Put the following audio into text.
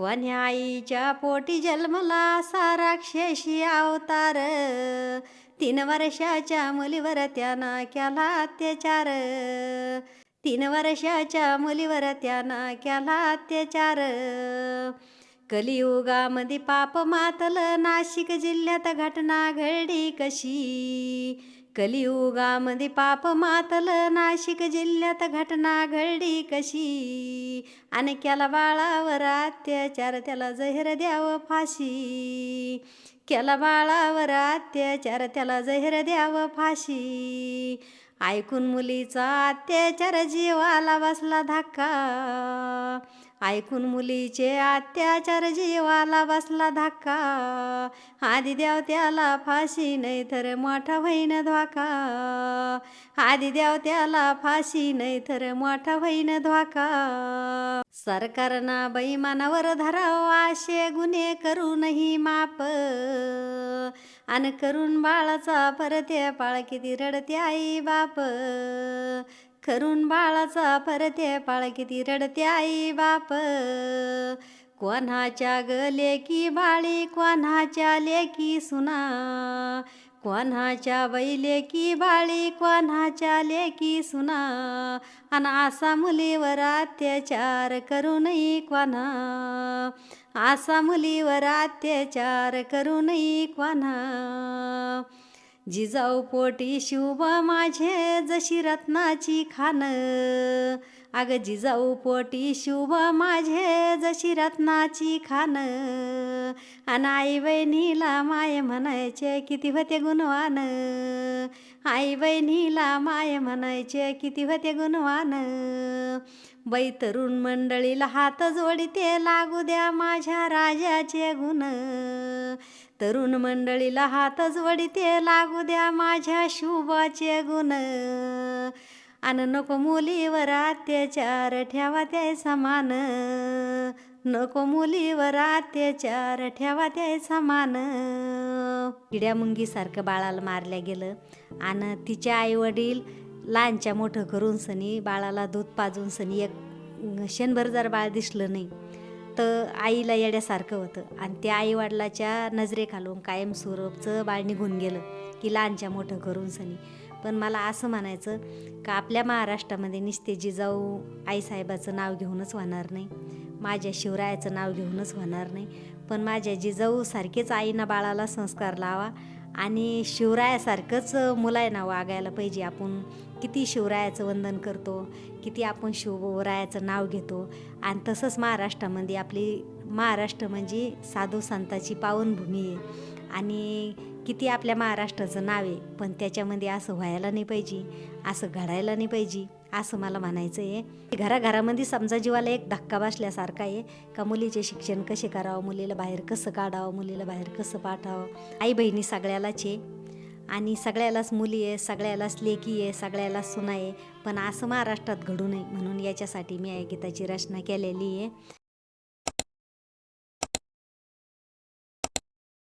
कोण्या आईच्या पोटी जन्मला असा अवतार. तीन वर्षाच्या मुलीवर त्यानं केला अत्याचार. तीन वर्षाच्या मुलीवर त्यानं केला अत्याचार. कलियुगामध्ये पाप मातल नाशिक जिल्ह्यात घटना घडली कशी? कलियुगामध्ये पाप मातल नाशिक जिल्ह्यात घटना घडली कशी? आणि केला बाळावर अत्याचार त्याला जहर द्यावं फाशी. केला बाळावर अत्याचार त्याला जहर द्यावं फाशी. ऐकून मुलीचा अत्याचार जीवाला बसला धक्का. ऐकून मुलीचे अत्याचार जीवाला बसला धक्का. आधी द्याव त्याला फाशी नाही तर मोठा होईन धोका. आधी द्याव त्याला फाशी नाही तर मोठा होईन धोका. सरकारनं बैमानावर धराव असे गुन्हे करूनही माप. आणि करून बाळाचा परते पाळ किती रडते आई बाप. करून बाळाचा परते पाळ किती रडते आई बाप. कोणाच्या ग लेकी बाळी कोणाच्या लेकी सुना. कोणाच्या बैले की बाळी कोणाच्या लेकी सुना? आणि असा मुलीवर अत्याचार करूनही कोणा? असा मुलीवर अत्याचार करूनही कोणा? जिजाऊ पोटी शुभ माझे जशी रत्नाची खान. अग जिजाऊ पोटी शुभ माझे जशी रत्नाची खान. आणि आई बहिणीला माय म्हणायचे किती होते गुणवान? आई बहिणीला माय म्हणायचे किती होते गुणवान? बाई तरुण मंडळीला हात जोडीते लागू द्या माझ्या राजाचे गुण. तरुण मंडळीला हात जोडीते लागू द्या माझ्या शुभाचे गुण. आणि नको मुलीवर अत्याचार ठेवा ते समान. नको मुलीवर अत्याचार ठेवा त्याचा मान किड्या मुंगीसारखं बाळाला मारल्या गेलं. आणि तिचे आईवडील लहानच्या मोठं करून सनी बाळाला दूध पाजून सनी एक शेणभर जर बाळ दिसलं नाही तर आईला येड्यासारखं होतं. आणि त्या आईवडिलाच्या नजरेखालून कायमस्वरूपचं बाळ निघून गेलं की लहानच्या मोठं करून सनी. पण मला असं म्हणायचं का आपल्या महाराष्ट्रामध्ये निस्ते जिजाऊ आईसाहेबाचं नाव घेऊनच होणार नाही. माझ्या शिवरायाचं नाव घेऊनच होणार नाही. पण माझ्या जिजाऊसारखेच आईना बाळाला संस्कार लावा आणि शिवरायासारखंच मुलांना वागायला पाहिजे. आपण किती शिवरायाचं वंदन करतो किती आपण शिवरायाचं नाव घेतो आणि तसंच महाराष्ट्रामध्ये आपली महाराष्ट्र म्हणजे साधू संताची पावनभूमी आहे. आणि किती आपल्या महाराष्ट्राचं नाव आहे पण त्याच्यामध्ये असं व्हायला नाही पाहिजे असं घडायला नाही पाहिजे. असं मला म्हणायचं आहे घराघरामध्ये समजा जीवाला एक धक्का बसल्यासारखा आहे. का मुलीचे शिक्षण कसे करावं? मुलीला बाहेर कसं काढावं? मुलीला बाहेर कसं पाठावं? आई बहिणी सगळ्यालाच आहे. आणि सगळ्यालाच मुली आहे सगळ्यालाच लेकी आहे सगळ्यालाच सुना आहे. पण असं महाराष्ट्रात घडू नये म्हणून याच्यासाठी मी या गीताची रचना केलेली आहे.